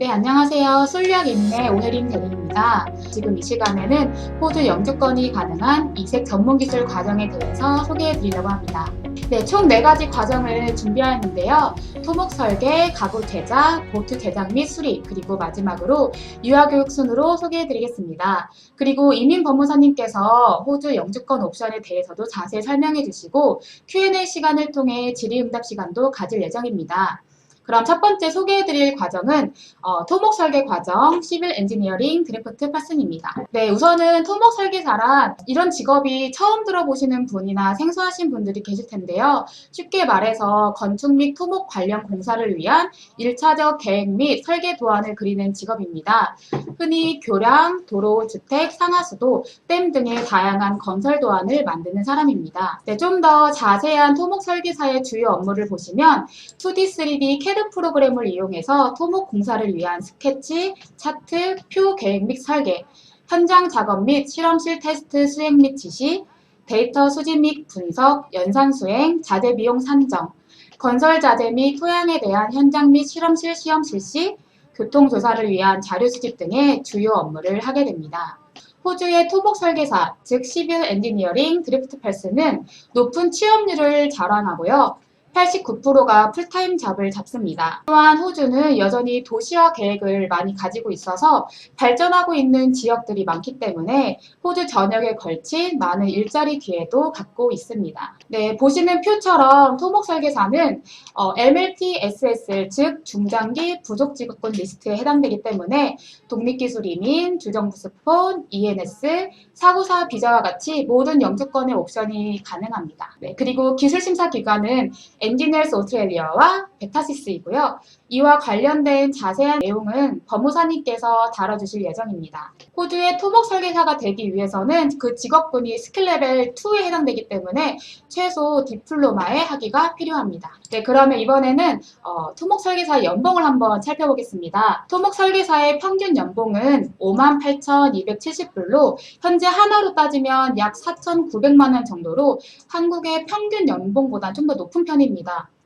네, 안녕하세요. 솔리학 인내 오혜림 대리입니다. 지금 이 시간에는 호주 영주권이 가능한 이색 전문기술 과정에 대해서 소개해 드리려고 합니다. 네, 총 4가지 과정을 준비하였는데요. 토목 설계, 가구 제작, 보트 제작 및 수리, 그리고 마지막으로 유아교육 순으로 소개해 드리겠습니다. 그리고 이민 법무사님께서 호주 영주권 옵션에 대해서도 자세히 설명해 주시고 Q&A 시간을 통해 질의응답 시간도 가질 예정입니다. 그럼 첫 번째 소개해드릴 과정은 어, 토목 설계 과정, 시빌 엔지니어링 드래프트 파슨입니다. 네, 우선은 토목 설계사란 이런 직업이 처음 들어보시는 분이나 생소하신 분들이 계실 텐데요. 쉽게 말해서 건축 및 토목 관련 공사를 위한 1차적 계획 및 설계 도안을 그리는 직업입니다. 흔히 교량, 도로, 주택, 상하수도, 댐 등의 다양한 건설 도안을 만드는 사람입니다. 네, 좀 더 자세한 토목 설계사의 주요 업무를 보시면 2D, 3D CAD 프로그램을 이용해서 토목 공사를 위한 스케치, 차트, 표 계획 및 설계, 현장 작업 및 실험실 테스트 수행 및 지시, 데이터 수집 및 분석, 연산 수행, 자재 비용 산정, 건설 자재 및 토양에 대한 현장 및 실험실 시험 실시, 교통 조사를 위한 자료 수집 등의 주요 업무를 하게 됩니다. 호주의 토목 설계사, 즉 시빌 엔지니어링 드리프트 펄스는 높은 취업률을 자랑하고요. 89%가 풀타임 잡을 잡습니다. 또한 호주는 여전히 도시화 계획을 많이 가지고 있어서 발전하고 있는 지역들이 많기 때문에 호주 전역에 걸친 많은 일자리 기회도 갖고 있습니다. 네, 보시는 표처럼 토목 설계사는 어, MLT SSL 즉 중장기 부족 직업군 리스트에 해당되기 때문에 독립기술이민, 주정부 스폰, ENS, 사고사 비자와 같이 모든 영주권의 옵션이 가능합니다. 네, 그리고 기술 심사 기관은 엔지니어스 오스트레일리아와 베타시스이고요. 이와 관련된 자세한 내용은 법무사님께서 다뤄주실 예정입니다. 호주의 토목 설계사가 되기 위해서는 그 직업군이 스킬 레벨 2에 해당되기 때문에 최소 디플로마의 학위가 필요합니다. 네, 그러면 이번에는 어, 토목 설계사 연봉을 한번 살펴보겠습니다. 토목 설계사의 평균 연봉은 58,270불로 현재 하나로 따지면 약 4,900만 원 정도로 한국의 평균 연봉보다 좀 더 높은 편입니다.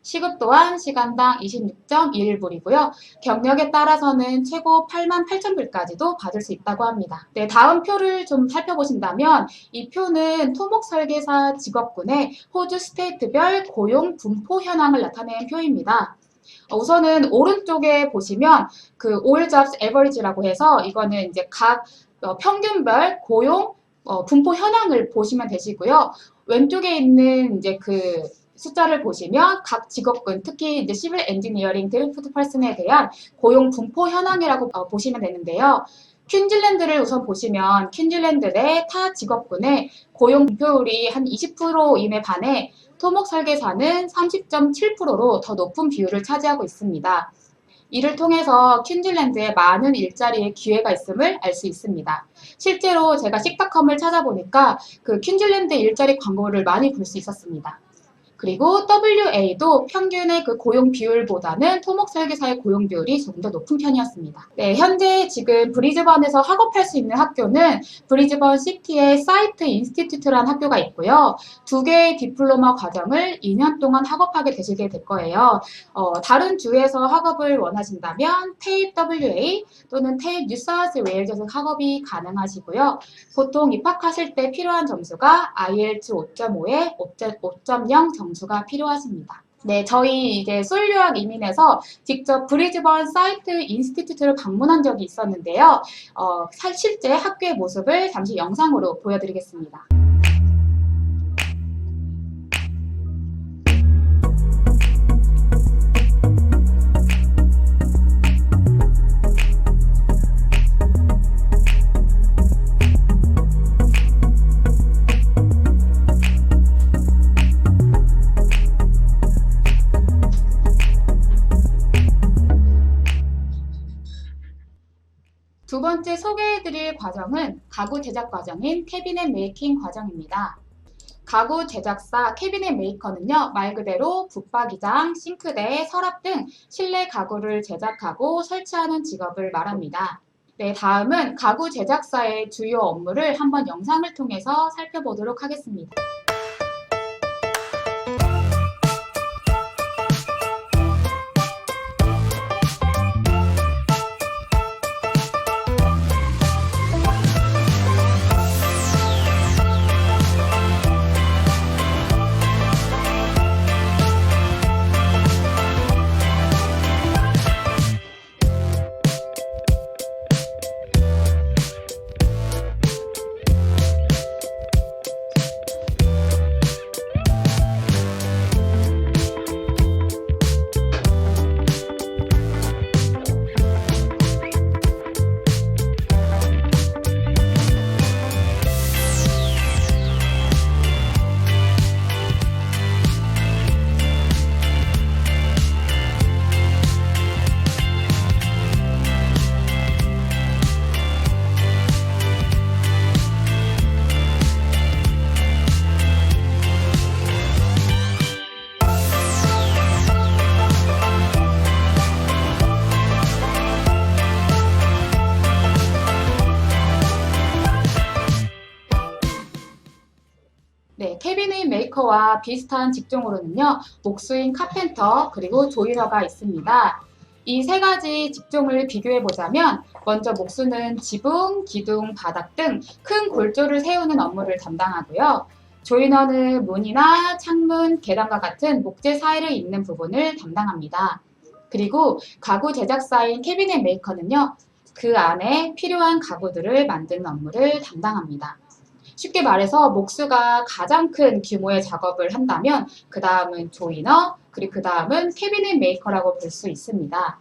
시급 또한 시간당 26.21불이고요. 경력에 따라서는 최고 8만 8천 불까지도 받을 수 있다고 합니다. 네, 다음 표를 좀 살펴보신다면 이 표는 토목 설계사 직업군의 호주 스테이트별 고용 분포 현황을 나타낸 표입니다. 어, 우선은 오른쪽에 보시면 그 all jobs average라고 해서 이거는 이제 각 어, 평균별 고용 어, 분포 현황을 보시면 되시고요. 왼쪽에 있는 이제 그 숫자를 보시면 각 직업군, 특히 이제 시빌 엔지니어링 드리프트 펄슨에 대한 고용 분포 현황이라고 어, 보시면 되는데요. 퀸즐랜드를 우선 보시면 퀸즐랜드 내 타 직업군의 고용 분포율이 한 20%임에 반해 토목 설계사는 30.7%로 더 높은 비율을 차지하고 있습니다. 이를 통해서 퀸즐랜드에 많은 일자리의 기회가 있음을 알 수 있습니다. 실제로 제가 식탁컴을 찾아보니까 그 퀸즐랜드 일자리 광고를 많이 볼 수 있었습니다. 그리고 WA도 평균의 그 고용 비율보다는 토목 설계사의 고용 비율이 조금 더 높은 편이었습니다. 네, 현재 지금 브리즈번에서 학업할 수 있는 학교는 브리즈번 시티의 사이트 인스티튜트라는 학교가 있고요. 두 개의 디플로마 과정을 2년 동안 학업하게 되시게 될 거예요. 어, 다른 주에서 학업을 원하신다면 테입 WA 또는 테입 뉴사우스 웨일즈에서 학업이 가능하시고요. 보통 입학하실 때 필요한 점수가 IELTS 5.5에 5.0 점수가 필요하십니다. 네, 저희 이제 솔유학 이민에서 직접 브리즈번 사이트 인스티튜트를 방문한 적이 있었는데요. 어, 사- 실제 학교의 모습을 잠시 영상으로 보여드리겠습니다. 번째 소개해드릴 과정은 가구 제작 과정인 캐비넷 메이킹 과정입니다. 가구 제작사 캐비넷 메이커는요, 말 그대로 붙박이장, 싱크대, 서랍 등 실내 가구를 제작하고 설치하는 직업을 말합니다. 네, 다음은 가구 제작사의 주요 업무를 한번 영상을 통해서 살펴보도록 하겠습니다. 비슷한 직종으로는요, 목수인 카펜터 그리고 조이너가 있습니다. 이 세 가지 직종을 비교해 보자면 먼저 목수는 지붕, 기둥, 바닥 등 큰 골조를 세우는 업무를 담당하고요. 조이너는 문이나 창문, 계단과 같은 목재 사이를 잇는 부분을 담당합니다. 그리고 가구 제작사인 캐비넷 메이커는요, 그 안에 필요한 가구들을 만드는 업무를 담당합니다. 쉽게 말해서 목수가 가장 큰 규모의 작업을 한다면 그 다음은 조이너, 그리고 그 다음은 캐비넷 메이커라고 볼 수 있습니다.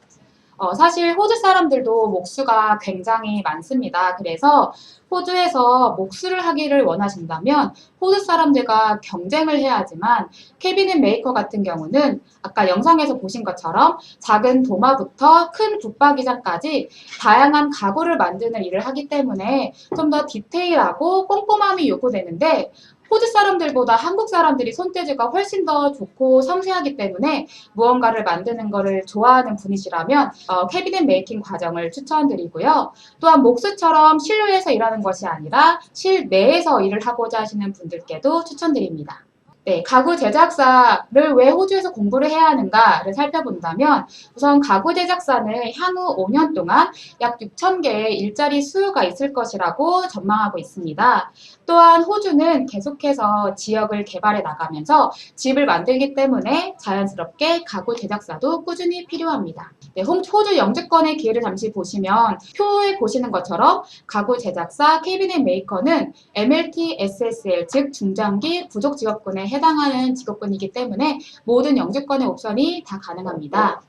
어, 사실 호주 사람들도 목수가 굉장히 많습니다. 그래서 호주에서 목수를 하기를 원하신다면 호주 사람들과 경쟁을 해야 하지만 캐비넷 메이커 같은 경우는 아까 영상에서 보신 것처럼 작은 도마부터 큰 붙박이장까지 다양한 가구를 만드는 일을 하기 때문에 좀 더 디테일하고 꼼꼼함이 요구되는데 호주 사람들보다 한국 사람들이 손재주가 훨씬 더 좋고 섬세하기 때문에 무언가를 만드는 것을 좋아하는 분이시라면 어, 캐비넷 메이킹 과정을 추천드리고요. 또한 목수처럼 실내에서 일하는 것이 아니라 실내에서 일을 하고자 하시는 분들께도 추천드립니다. 네, 가구 제작사를 왜 호주에서 공부를 해야 하는가를 살펴본다면 우선 가구 제작사는 향후 5년 동안 약 6천 개의 일자리 수요가 있을 것이라고 전망하고 있습니다. 또한 호주는 계속해서 지역을 개발해 나가면서 집을 만들기 때문에 자연스럽게 가구 제작사도 꾸준히 필요합니다. 네, 호주 영주권의 기회를 잠시 보시면 표에 보시는 것처럼 가구 제작사 캐비넷 메이커는 MLT SSL 즉 중장기 부족 직업군에 해당하는 직업군이기 때문에 모든 영주권의 옵션이 다 가능합니다.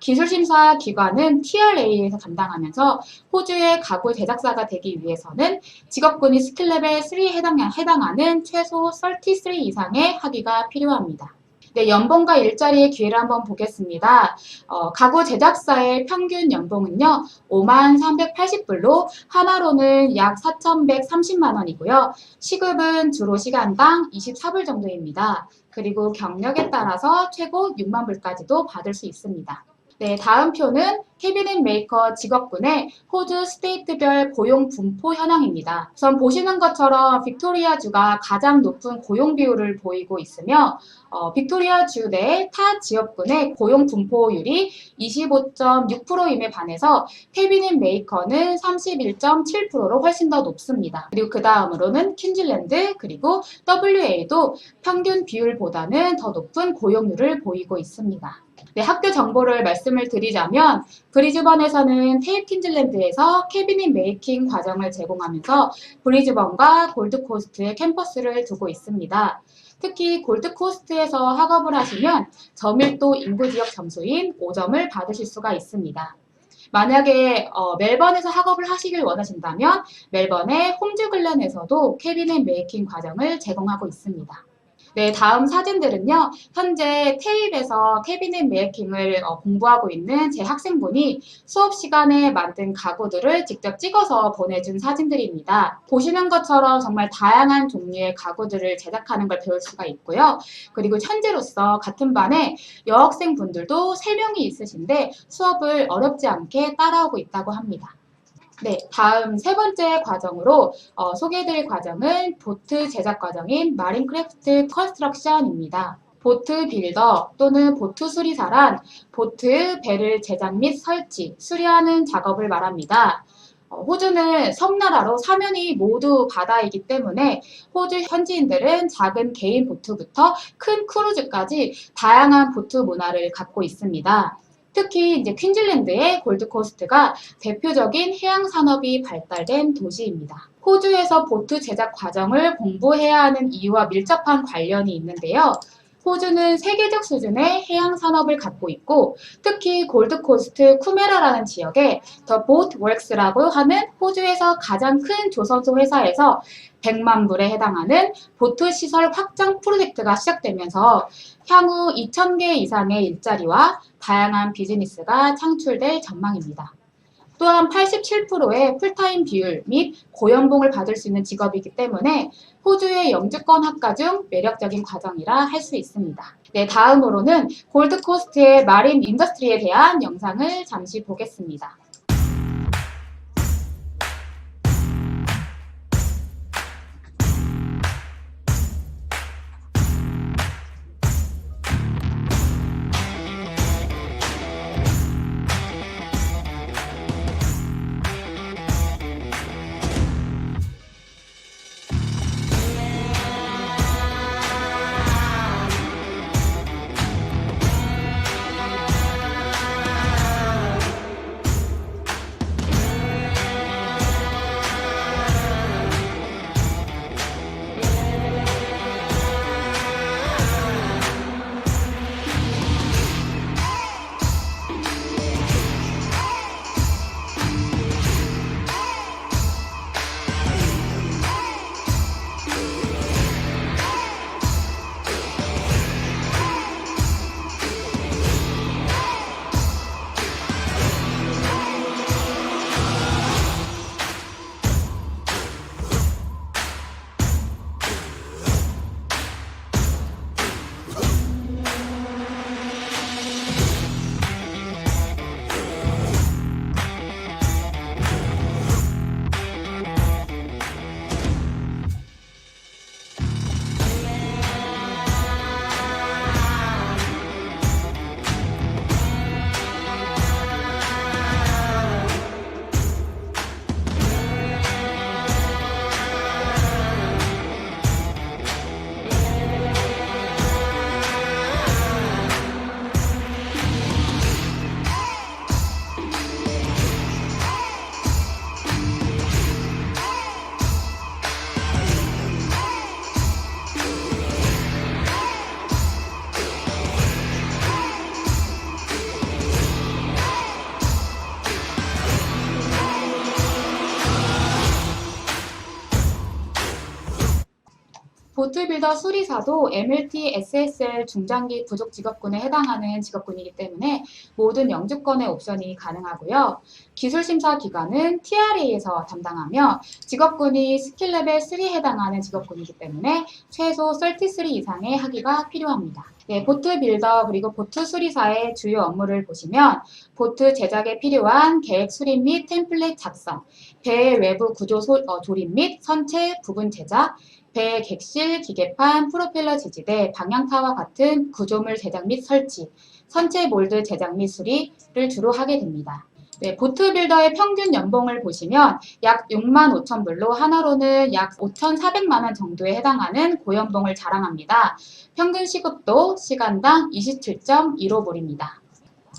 기술심사 기관은 TRA에서 담당하면서 호주의 가구 제작사가 되기 위해서는 직업군이 스킬 레벨 3에 해당, 해당하는 최소 33 이상의 학위가 필요합니다. 네, 연봉과 일자리의 기회를 한번 보겠습니다. 어, 가구 제작사의 평균 연봉은요, 5만 380불로 하나로는 약 4,130만 원이고요. 시급은 주로 시간당 24불 정도입니다. 그리고 경력에 따라서 최고 6만 불까지도 받을 수 있습니다. 네, 다음 표는 캐비넷 메이커 직업군의 호주 스테이트별 고용 분포 현황입니다. 우선 보시는 것처럼 빅토리아주가 가장 높은 고용 비율을 보이고 있으며 어, 빅토리아주 내 타 지역군의 고용 분포율이 25.6%임에 반해서 캐비넷 메이커는 31.7%로 훨씬 더 높습니다. 그리고 그 다음으로는 퀸즐랜드 그리고 WA도 평균 비율보다는 더 높은 고용률을 보이고 있습니다. 네, 학교 정보를 말씀을 드리자면 브리즈번에서는 테이프 퀸즐랜드에서 캐비닛 메이킹 과정을 제공하면서 브리즈번과 골드코스트의 캠퍼스를 두고 있습니다. 특히 골드코스트에서 학업을 하시면 저밀도 인구 지역 점수인 5점을 받으실 수가 있습니다. 만약에 어, 멜번에서 학업을 하시길 원하신다면 멜번의 홈즈글렌에서도 캐비넷 메이킹 과정을 제공하고 있습니다. 네, 다음 사진들은요. 현재 테이프에서 캐비넷 메이킹을 어, 공부하고 있는 제 학생분이 수업 시간에 만든 가구들을 직접 찍어서 보내준 사진들입니다. 보시는 것처럼 정말 다양한 종류의 가구들을 제작하는 걸 배울 수가 있고요. 그리고 현재로서 같은 반에 여학생분들도 3명이 있으신데 수업을 어렵지 않게 따라오고 있다고 합니다. 네, 다음 세 번째 과정으로 어, 소개해드릴 과정은 보트 제작 과정인 마린크래프트 컨스트럭션입니다. 보트 빌더 또는 보트 수리사란 보트, 배를 제작 및 설치, 수리하는 작업을 말합니다. 어, 호주는 섬나라로 사면이 모두 바다이기 때문에 호주 현지인들은 작은 개인 보트부터 큰 크루즈까지 다양한 보트 문화를 갖고 있습니다. 특히 이제 퀸즐랜드의 골드코스트가 대표적인 해양 산업이 발달된 도시입니다. 호주에서 보트 제작 과정을 공부해야 하는 이유와 밀접한 관련이 있는데요. 호주는 세계적 수준의 해양 산업을 갖고 있고 특히 골드코스트 쿠메라라는 지역에 더 보트 웍스라고 하는 호주에서 가장 큰 조선소 회사에서 100만 불에 해당하는 보트 시설 확장 프로젝트가 시작되면서 향후 2,000개 이상의 일자리와 다양한 비즈니스가 창출될 전망입니다. 또한 87%의 풀타임 비율 및 고연봉을 받을 수 있는 직업이기 때문에 호주의 영주권 학과 중 매력적인 과정이라 할 수 있습니다. 네, 다음으로는 골드코스트의 마린 인더스트리에 대한 영상을 잠시 보겠습니다. 보트빌더 수리사도 MLT, SSL 중장기 부족 직업군에 해당하는 직업군이기 때문에 모든 영주권의 옵션이 가능하고요. 기술심사 기관은 TRA에서 담당하며 직업군이 스킬 레벨 3에 해당하는 직업군이기 때문에 최소 33 이상의 학위가 필요합니다. 네, 보트 빌더 그리고 보트 수리사의 주요 업무를 보시면 보트 제작에 필요한 계획 수립 및 템플릿 작성, 배 외부 구조 소- 어, 조립 및 선체 부분 제작, 배 객실, 기계판, 프로펠러 지지대, 방향타와 같은 구조물 제작 및 설치, 선체 몰드 제작 및 수리를 주로 하게 됩니다. 네, 보트 빌더의 평균 연봉을 보시면 약 6만 5천 불로 하나로는 약 5,400만 원 정도에 해당하는 고연봉을 자랑합니다. 평균 시급도 시간당 27.15불입니다.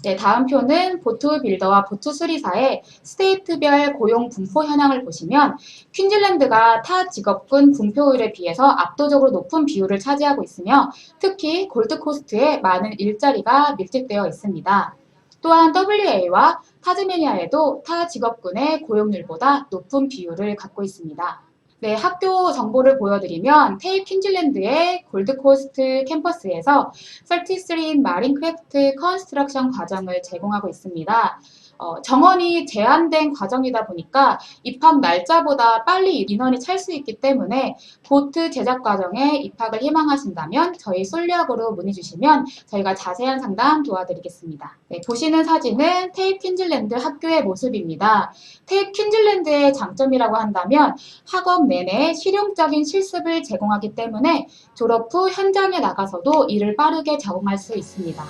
네, 다음 표는 보트 빌더와 보트 수리사의 스테이트별 고용 분포 현황을 보시면 퀸즐랜드가 타 직업군 분포율에 비해서 압도적으로 높은 비율을 차지하고 있으며 특히 골드코스트에 많은 일자리가 밀집되어 있습니다. 또한 WA와 타즈메니아에도 타 직업군의 고용률보다 높은 비율을 갖고 있습니다. 네, 학교 정보를 보여드리면 테이 퀸즐랜드의 골드코스트 캠퍼스에서 33 마린크래프트 컨스트럭션 과정을 제공하고 있습니다. 어, 정원이 제한된 과정이다 보니까 입학 날짜보다 빨리 인원이 찰 수 있기 때문에 보트 제작 과정에 입학을 희망하신다면 저희 솔력으로 문의 주시면 저희가 자세한 상담 도와드리겠습니다. 네, 보시는 사진은 테이프 퀸즐랜드 학교의 모습입니다. 테이프 퀸즐랜드의 장점이라고 한다면 학업 내내 실용적인 실습을 제공하기 때문에 졸업 후 현장에 나가서도 일을 빠르게 적응할 수 있습니다.